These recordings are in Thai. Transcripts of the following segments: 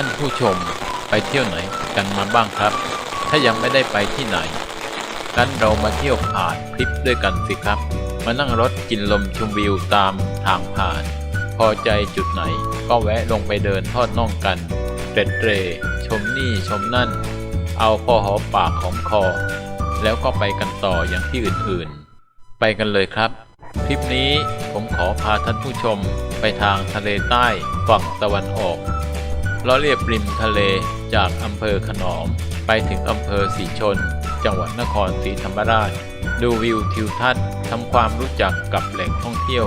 ท่านผู้ชมไปเที่ยวไหนกันมาบ้างครับ ถ้ายังไม่ได้ไปที่ไหนงั้นเรามาเที่ยวผ่านคลิปด้วยกันสิครับ มานั่งรถกินลมชมวิวตามทางผ่าน พอใจจุดไหนก็แวะลงไปเดินทอดน่องกันเตร็ดเตรชมนี่ชมนั่น เอาพอหอมปากหอมคอ แล้วก็ไปกันต่ออย่างที่อื่นๆ ไปกันเลยครับ คลิปนี้ผมขอพาท่านผู้ชมไปทางทะเลใต้ฝั่งตะวันออก ล้อเลียบริมทะเลจากอำเภอขนอม ไปถึงอำเภอสีชน จังหวัดนครศรีธรรมราช ดูวิวทิวทัศน์ทำความรู้จักกับแหล่งท่องเที่ยว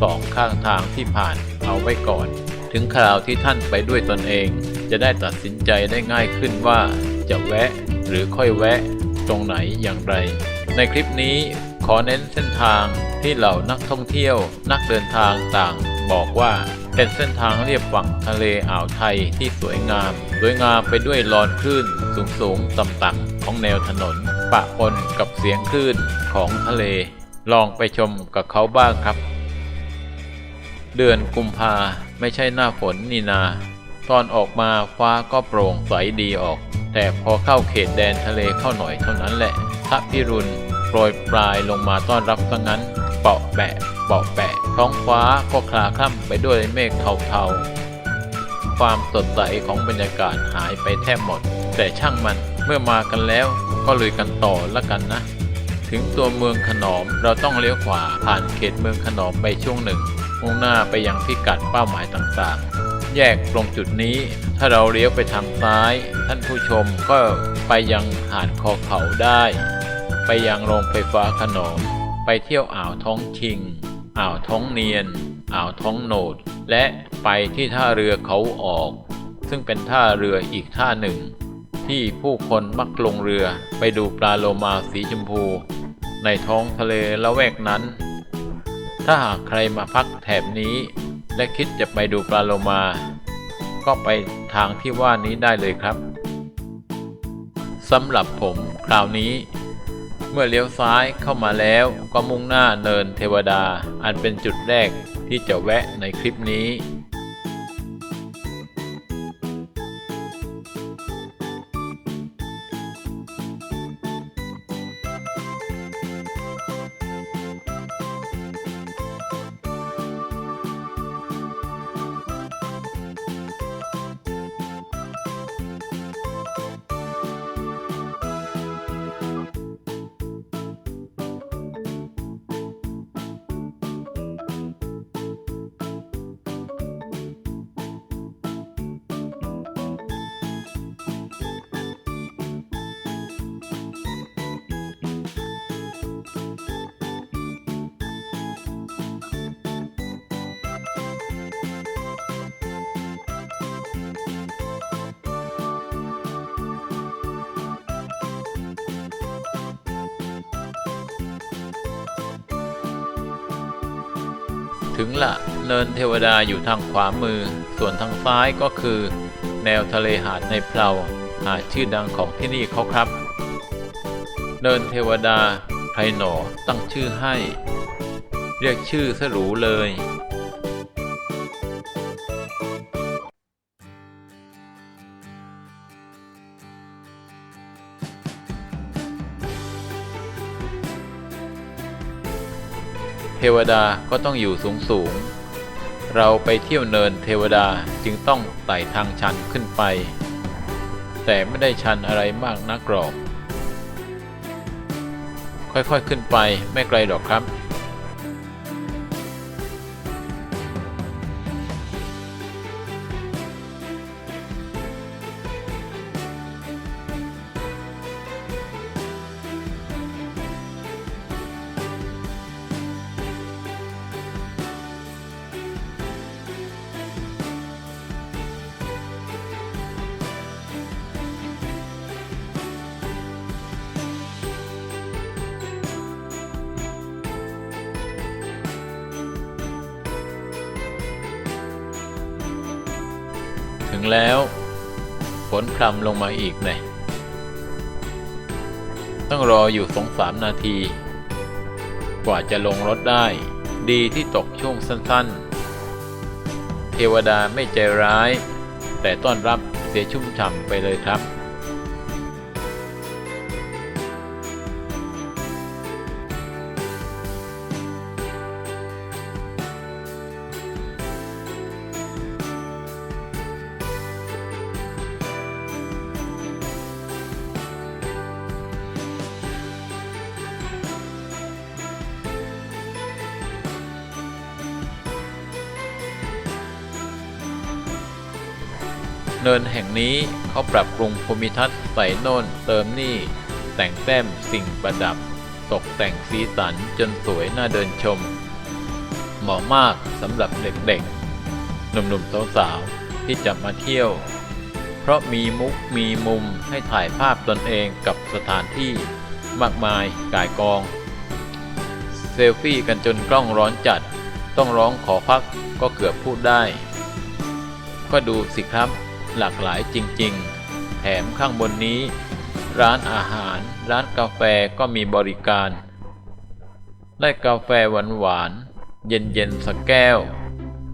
สองข้างทางที่ผ่านเอาไว้ก่อน ถึงคราวที่ท่านไปด้วยตนเอง จะได้ตัดสินใจได้ง่ายขึ้นว่าจะแวะหรือค่อยแวะตรงไหนอย่างไร ในคลิปนี้ขอเน้นเส้นทางที่เหล่านักท่องเที่ยว นักเดินทางต่าง บอกว่า เป็นเส้นทางเรียบฝั่งทะเลอ่าวไทยที่สวยงาม สวยงามไปด้วยลอนคลื่นสูงสูงต่ำต่ำของแนวถนน ปะปนกับเสียงคลื่นของทะเล ลองไปชมกับเขาบ้างครับ เดือนกุมภาไม่ใช่หน้าฝนนี่นา ตอนออกมาฟ้าก็โปร่งใสดีออก แต่พอเข้าเขตแดนทะเลเข้าหน่อยเท่านั้นแหละพระพิรุณโปรยปลายลงมาต้อนรับซะงั้นเปาะแปะ เปาะแปะ ท้องฟ้าก็คลาคล่ำไปด้วยเมฆเทาๆ ความสดใสของบรรยากาศหายไปแทบหมด แต่ช่างมันเมื่อมากันแล้วก็ลุยกันต่อละกันนะ ถึงตัวเมืองขนอมเราต้องเลี้ยวขวาผ่านเขตเมืองขนอมไปช่วงหนึ่งมุ่งหน้าไปยังพิกัดเป้าหมายต่างๆ แยกตรงจุดนี้ถ้าเราเลี้ยวไปทางซ้าย ท่านผู้ชมก็ไปยังหาดคอเขาได้ ไปยังโรงไฟฟ้าขนอมไปเที่ยวอ่าวท้องชิง อ่าวท้องเนียน อ่าวท้องโหนด และไปที่ท่าเรือเขาออก ซึ่งเป็นท่าเรืออีกท่าหนึ่ง ที่ผู้คนมักลงเรือไปดูปลาโลมาสีชมพู ในท้องทะเลละแวกนั้น ถ้าหากใครมาพักแถบนี้ และคิดจะไปดูปลาโลมา ก็ไปทางที่ว่านี้ได้เลยครับสำหรับผมคราวนี้ เมื่อเลี้ยวซ้ายเข้ามาแล้วก็มุ่งหน้าเนินเทวดา อันเป็นจุดแรกที่จะแวะในคลิปนี้ ถึงละเนินเทวดาอยู่ทางขวามือ ส่วนทางซ้ายก็คือ แนวทะเลหาดในเพลาหาดชื่อดังของที่นี่เขาครับ เนินเทวดาใครหนอตั้งชื่อให้ เรียกชื่อสรูเลย วดาก็ต้องอยู่สูงสูง เราไปเที่ยวเนินเทวดาจึงต้องไต่ทางชันขึ้นไป แต่ไม่ได้ชันอะไรมากนักหรอก ค่อยๆขึ้นไปไม่ไกลหรอกครับ แล้ว ฝนพรำลงมาอีกเลยต้องรออยู่สองสามนาที กว่าจะลงรถได้ ดีที่ตกช่วงสั้นๆ เทวดาไม่ใจร้าย แต่ต้อนรับเสียชุ่มฉ่ำไปเลยครับ เนินแห่งนี้เขาปรับปรุงภูมิทัศน์ใส่โน่นเติมนี่ แต่งแต้มสิ่งประดับ ตกแต่งสีสันจนสวยน่าเดินชม เหมาะมากสำหรับเด็กๆ หนุ่มๆสาวๆที่จะมาเที่ยว เพราะมีมุกมีมุมให้ถ่ายภาพตนเองกับสถานที่มากมายกายกอง เซลฟี่กันจนกล้องร้อนจัด ต้องร้องขอพักก็เกือบพูดได้ ก็ดูสิครับ หลากหลายจริงๆ แถมข้างบนนี้ ร้านอาหาร ร้านกาแฟก็มีบริการ ได้กาแฟหวานๆเย็นๆสักแก้ว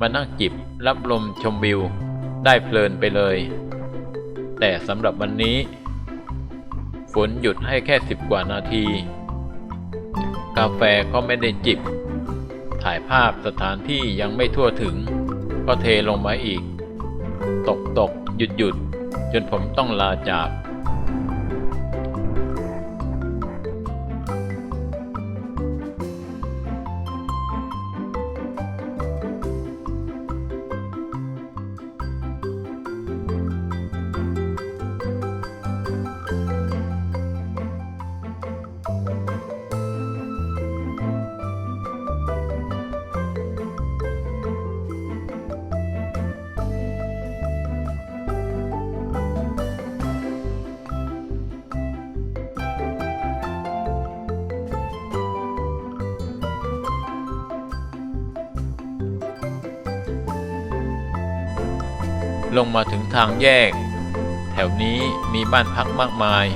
มานั่งจิบรับลมชมวิว ได้เพลินไปเลย แต่สำหรับวันนี้ ฝนหยุดให้แค่สิบกว่านาที กาแฟก็ไม่ได้จิบ ถ่ายภาพสถานที่ยังไม่ทั่วถึง ก็เทลงมาอีก ตกตก หยุดหยุดจนผมต้องลาจาก ลงมาถึงทางแยก แถวนี้มีบ้านพักมากมาย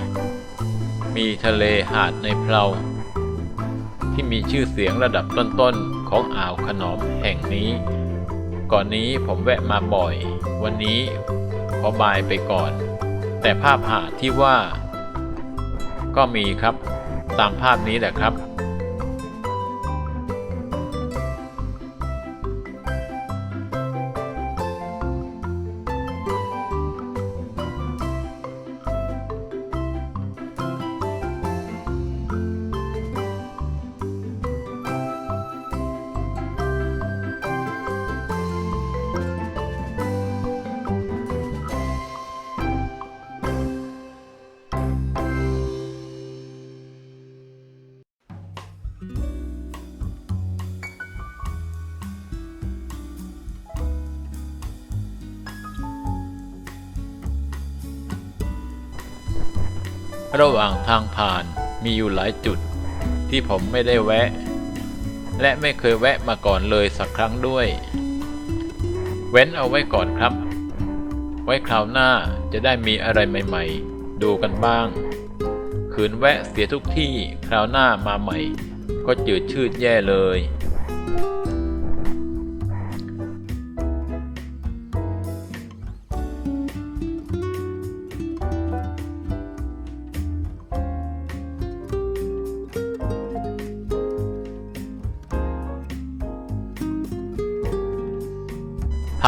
มีทะเลหาดในเพลาที่มีชื่อเสียงระดับต้นๆของอ่าวขนอมแห่งนี้ ก่อนนี้ผมแวะมาบ่อย วันนี้ขอบายไปก่อน แต่ภาพหาดที่ว่า ก็มีครับ ตามภาพนี้แหละครับ ระหว่างทางผ่านมีอยู่หลายจุด ที่ผมไม่ได้แวะ และไม่เคยแวะมาก่อนเลยสักครั้งด้วย เว้นเอาไว้ก่อนครับ ไว้คราวหน้าจะได้มีอะไรใหม่ ๆ ดูกันบ้าง ขืนแวะเสียทุกที่คราวหน้ามาใหม่ ก็จืดชืดแย่เลย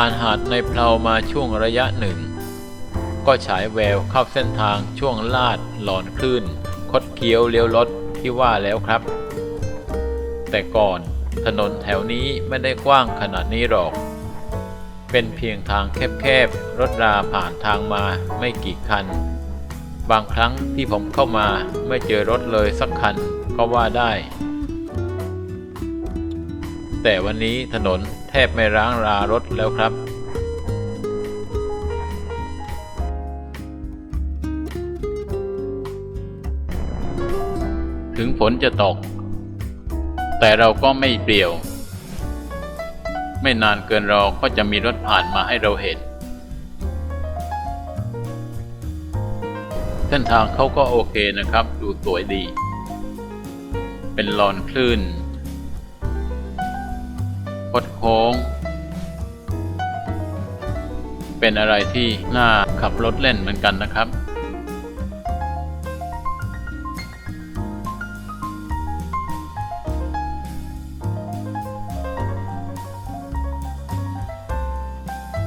ผ่านหาดในเพลามาช่วงระยะหนึ่ง ก็ฉายแววเข้าเส้นทางช่วงลาดหลอนคลื่น คดเคี้ยวเลี้ยวรถที่ว่าแล้วครับ แต่ก่อนถนนแถวนี้ไม่ได้กว้างขนาดนี้หรอก เป็นเพียงทางแคบๆ รถราผ่านทางมาไม่กี่คัน บางครั้งที่ผมเข้ามาไม่เจอรถเลยสักคันก็ว่าได้ แต่วันนี้ถนน บไม่ร้างรารถแล้วครับถึงฝนจะตก แต่เราก็ไม่เปลี่ยว ไม่นานเกินรอก็จะมีรถผ่านมาให้เราเห็น เส้นทางเขาก็โอเคนะครับ ดูสวยดี เป็นลอนคลื่น ค้ง เป็นอะไรที่น่าขับรถเล่นเหมือนกันนะครับ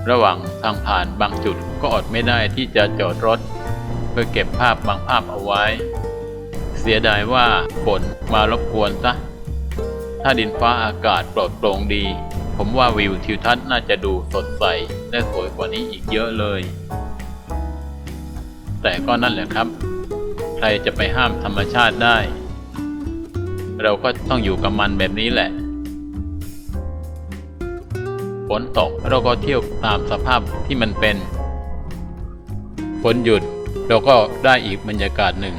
ระหว่างทางผ่านบางจุดก็อดไม่ได้ที่จะจอดรถ เพื่อเก็บภาพบางภาพเอาไว้ เสียดายว่าฝนมารบกวนซะถ้าดินฟ้าอากาศปลอดโปร่งดี ผมว่าวิวทิวทัศน์น่าจะดูสดใสและสวยกว่านี้อีกเยอะเลย แต่ก็นั่นแหละครับ ใครจะไปห้ามธรรมชาติได้ เราก็ต้องอยู่กับมันแบบนี้แหละฝนตกเราก็เที่ยวตามสภาพที่มันเป็นฝนหยุดเราก็ได้อีกบรรยากาศหนึ่ง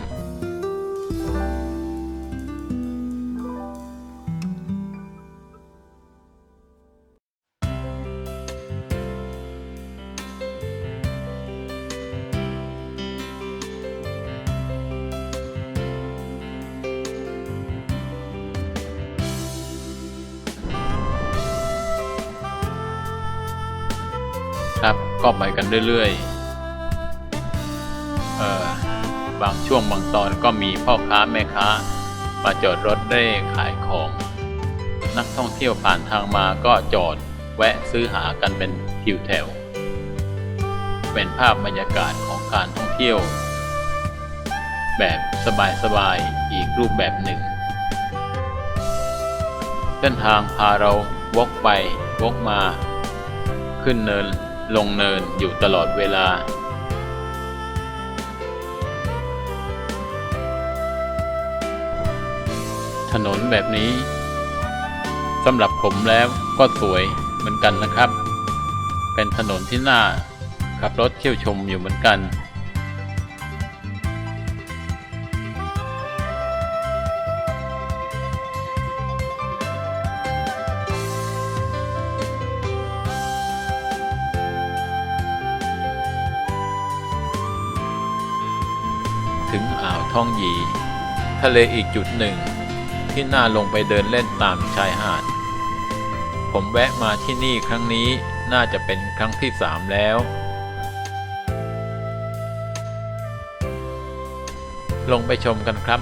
ก็ไปกันเรื่อยๆเออบางช่วงบางตอนก็มีพ่อค้าแม่ค้า มาจอดรถเร่ขายของ นักท่องเที่ยวผ่านทางมาก็จอดแวะซื้อหากันเป็นทิวแถว เป็นภาพบรรยากาศของการท่องเที่ยว แบบสบายๆอีกรูปแบบหนึ่งเส้นทางพาเราวกไปวกมา ขึ้นเนิน ลงเนินอยู่ตลอดเวลา ถนนแบบนี้สำหรับผมแล้วก็สวยเหมือนกันนะครับ เป็นถนนที่น่าขับรถเที่ยวชมอยู่เหมือนกัน ถึงอ่าวท่องยี ทะเลอีกจุดหนึ่ง ที่น่าลงไปเดินเล่นตามชายหาด ผมแวะมาที่นี่ครั้งนี้น่าจะเป็นครั้งที่สามแล้ว ลงไปชมกันครับ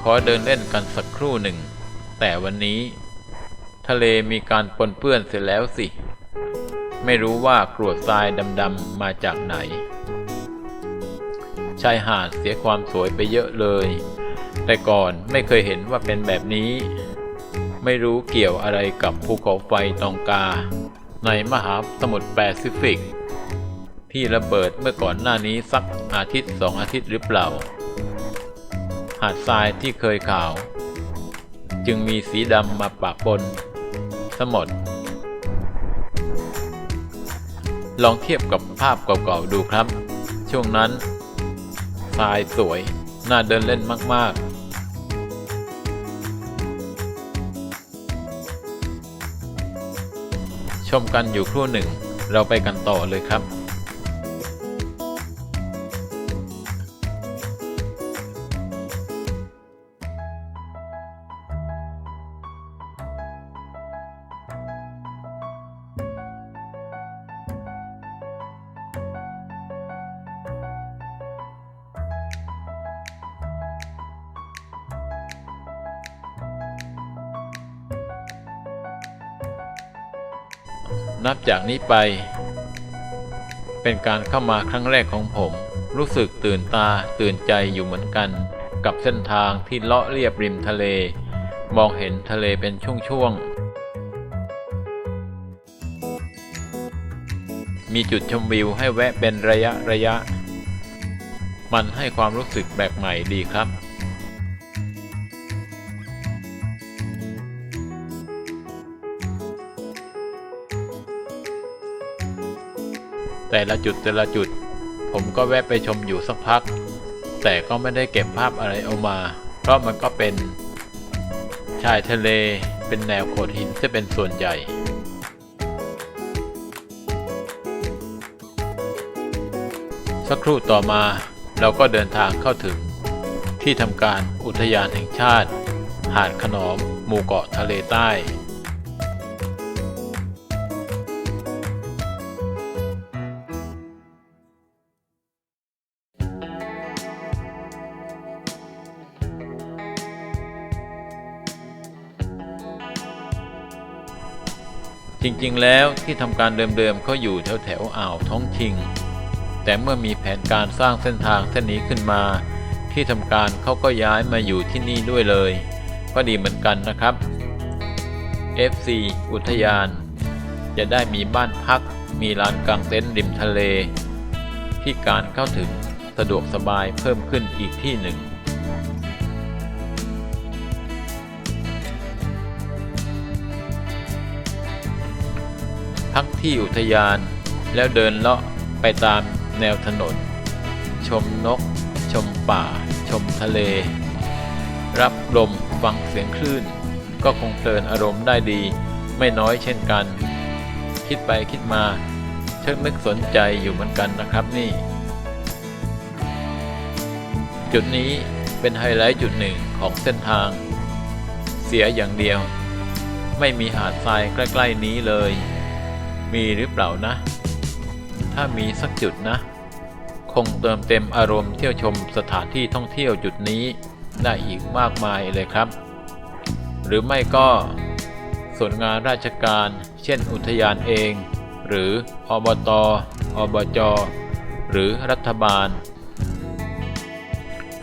ขอเดินเล่นกันสักครู่หนึ่ง แต่วันนี้ ทะเลมีการปนเปื้อนเสร็จแล้วสิ ไม่รู้ว่ากรวดทรายดำ ๆ มาจากไหน ชายหาดเสียความสวยไปเยอะเลย แต่ก่อนไม่เคยเห็นว่าเป็นแบบนี้ ไม่รู้เกี่ยวอะไรกับภูเขาไฟตองกา ในมหาสมุทรแปซิฟิก ที่ระเบิดเมื่อก่อนหน้านี้สักอาทิตย์สองอาทิตย์หรือเปล่า หาดทรายที่เคยขาว จึงมีสีดำมาปะปนสมดลองเทียบกับภาพเก่าๆดูครับ ช่วงนั้น ทรายสวย น่าเดินเล่นมาก ๆชมกันอยู่ครู่หนึ่ง เราไปกันต่อเลยครับ นับจากนี้ไป เป็นการเข้ามาครั้งแรกของผม รู้สึกตื่นตาตื่นใจอยู่เหมือนกัน กับเส้นทางที่เลาะเรียบริมทะเล มองเห็นทะเลเป็นช่วงๆ มีจุดชมวิวให้แวะเป็นระยะระยะ มันให้ความรู้สึกแปลกใหม่ดีครับ แต่ละจุดแต่ละจุด ผมก็แวะไปชมอยู่สักพัก แต่ก็ไม่ได้เก็บภาพอะไรเอามา เพราะมันก็เป็น ชายทะเลเป็นแนวโขดหินจะเป็นส่วนใหญ่สักครู่ต่อมาเราก็เดินทางเข้าถึง ที่ทำการอุทยานแห่งชาติ หาดขนอม หมู่เกาะทะเลใต้ จริงๆ แล้วที่ทำการเดิมๆเขาอยู่แถวแถวๆอ่าวท้องชิง แต่เมื่อมีแผนการสร้างเส้นทางเส้นนี้ขึ้นมา ที่ทำการเขาก็ย้ายมาอยู่ที่นี่ด้วยเลย ก็ดีเหมือนกันนะครับ FC อุทยาน จะได้มีบ้านพัก มีลานกลางเต็นท์ริมทะเล ที่การเข้าถึงสะดวกสบายเพิ่มขึ้นอีกที่หนึ่ง ที่อุทยาน แล้วเดินเลาะไปตามแนวถนน ชมนก ชมป่า ชมทะเล รับลมฟังเสียงคลื่น ก็คงเพลินอารมณ์ได้ดี ไม่น้อยเช่นกัน คิดไปคิดมาเชิงนึกสนใจอยู่เหมือนกันนะครับนี่ จุดนี้เป็นไฮไลท์จุดหนึ่งของเส้นทาง เสียอย่างเดียว ไม่มีหาดทรายใกล้ ๆ นี้เลย มีหรือเปล่านะ ถ้ามีสักจุดนะ คงเติมเต็มอารมณ์เที่ยวชมสถานที่ท่องเที่ยวจุดนี้ได้อีกมากมายเลยครับ หรือไม่ก็ส่วนงานราชการ เช่นอุทยานเอง หรืออบตอบจ หรือรัฐบาล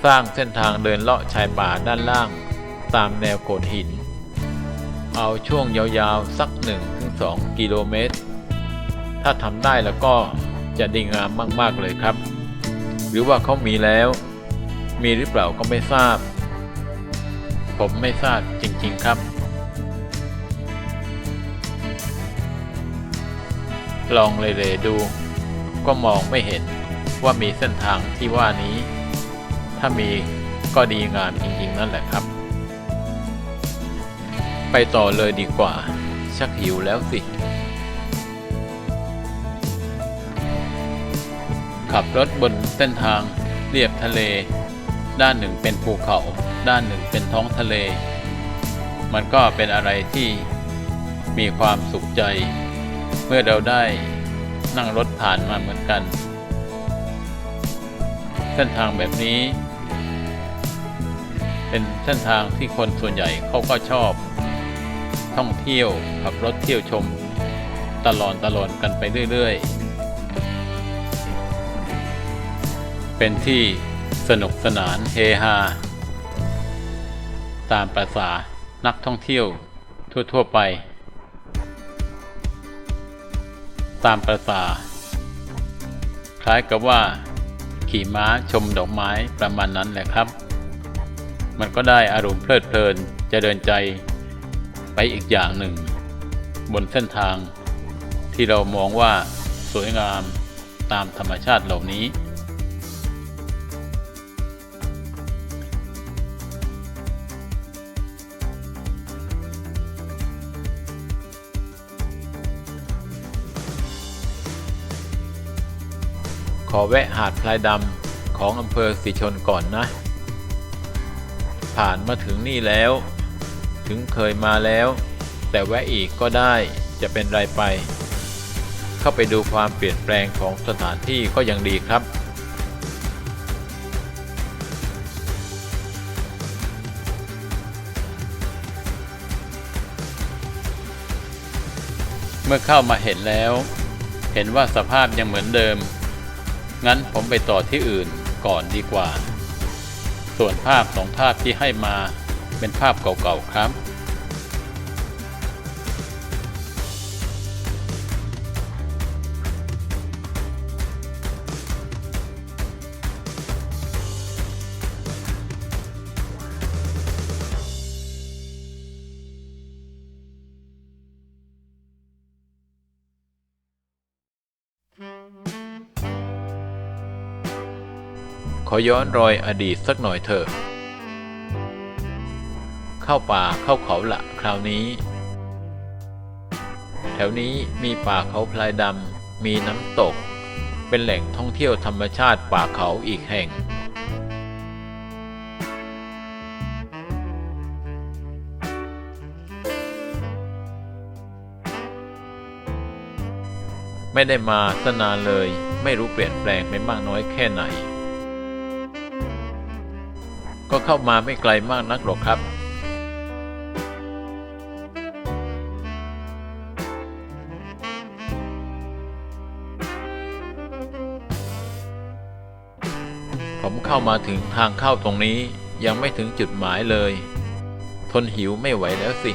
สร้างเส้นทางเดินเลาะชายป่าด้านล่าง ตามแนวโขดหิน เอาช่วงยาวๆ สัก 1-2 กิโลเมตร ถ้าทำได้แล้วก็จะดีงามมากๆเลยครับ หรือว่าเขามีแล้ว มีหรือเปล่าก็ไม่ทราบ ผมไม่ทราบจริงๆครับ ลองเลยๆดู ก็มองไม่เห็นว่ามีเส้นทางที่ว่านี้ ถ้ามีก็ดีงามจริงๆนั่นแหละครับ ไปต่อเลยดีกว่า ชักหิวแล้วสิ ขับรถบนเส้นทางเรียบทะเล ด้านหนึ่งเป็นภูเขา ด้านหนึ่งเป็นท้องทะเล มันก็เป็นอะไรที่มีความสุขใจ เมื่อเราได้นั่งรถผ่านมาเหมือนกัน เส้นทางแบบนี้ เป็นเส้นทางที่คนส่วนใหญ่เขาก็ชอบ ท่องเที่ยวขับรถเที่ยวชม ตลอดตลอดกันไปเรื่อย ๆ เป็นที่สนุกสนานเฮฮา ตามประษานักท่องเที่ยวทั่ว ๆ ไป ตามประษาคล้ายกับว่า ขี่ม้าชมดอกไม้ประมาณนั้นแหละครับ มันก็ได้อารมณ์เพลิดเพลินจะเดินใจไปอีกอย่างหนึ่ง บนเส้นทางที่เรามองว่าสวยงามตามธรรมชาติเหล่านี้ ขอแวะหาดพลายดำของอำเภอสีชนก่อนนะ ผ่านมาถึงนี่แล้ว ถึงเคยมาแล้ว แต่แวะอีกก็ได้จะเป็นไรไป เข้าไปดูความเปลี่ยนแปลงของสถานที่ก็ยังดีครับเมื่อเข้ามาเห็นแล้ว เห็นว่าสภาพยังเหมือนเดิม งั้นผมไปต่อที่อื่นก่อนดีกว่า ส่วนภาพสองภาพที่ให้มาเป็นภาพเก่าๆครับ อย้อนรอยอดีตสักหน่อยเถอะเข้าป่าเข้าเขาละคราวนี้ แถวนี้มีป่าเขาพลายดำมีน้ำตก เป็นแหล่งท่องเที่ยวธรรมชาติป่าเขาอีกแห่ง ไม่ได้มาสนานเลย ไม่รู้เปลี่ยนแปลงไปมากน้อยแค่ไหน เข้ามาไม่ไกลมากนักหรอกครับผมเข้ามาถึงทางเข้าตรงนี้ยังไม่ถึงจุดหมายเลย ทนหิวไม่ไหวแล้วสิ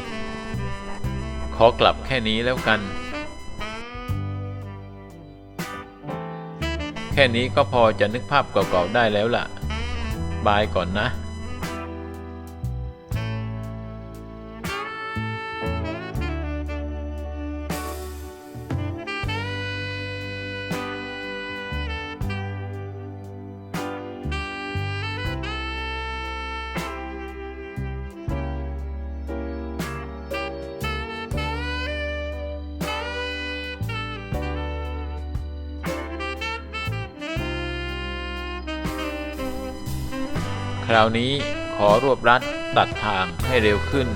ขอกลับแค่นี้แล้วกัน แค่นี้ก็พอจะนึกภาพเก่าๆได้แล้วล่ะ บายก่อนนะ คราวนี้ขอรวบรัดตัดทางให้เร็วขึ้น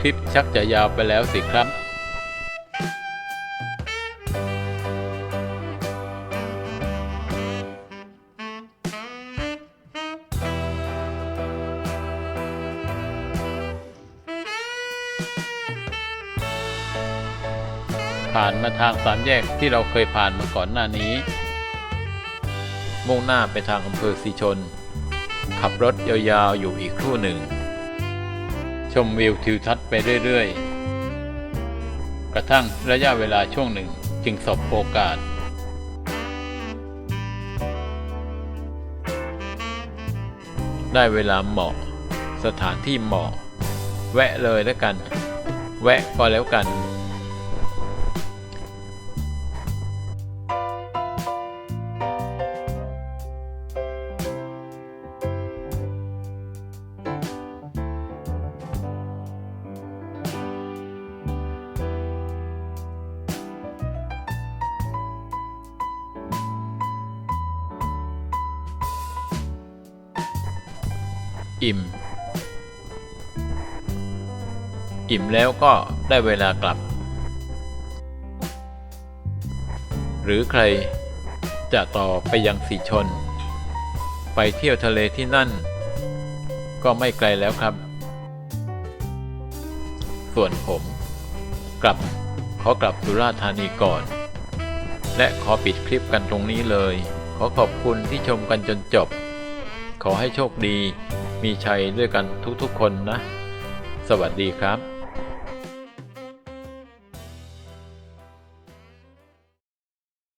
คลิปชักจะยาวไปแล้วสิครับผ่านมาทางสามแยกที่เราเคยผ่านมาก่อนหน้านี้ มุ่งหน้าไปทางอำเภอสีชน ขับรถยาวๆอยู่อีกครู่หนึ่ง ชมวิวทิวทัศน์ไปเรื่อยๆ กระทั่งระยะเวลาช่วงหนึ่งจึงสบโอกาส ได้เวลาเหมาะ สถานที่เหมาะ แวะเลยแล้วกัน แวะก็แล้วกัน อิ่ม อิ่มแล้วก็ได้เวลากลับ หรือใครจะต่อไปยังสีชน ไปเที่ยวทะเลที่นั่น ก็ไม่ไกลแล้วครับ ส่วนผมกลับขอกลับสุราษฎร์ธานีก่อน และขอปิดคลิปกันตรงนี้เลย ขอขอบคุณที่ชมกันจนจบ ขอให้โชคดี มีชัยด้วยกันทุกๆคนนะ สวัสดีครับ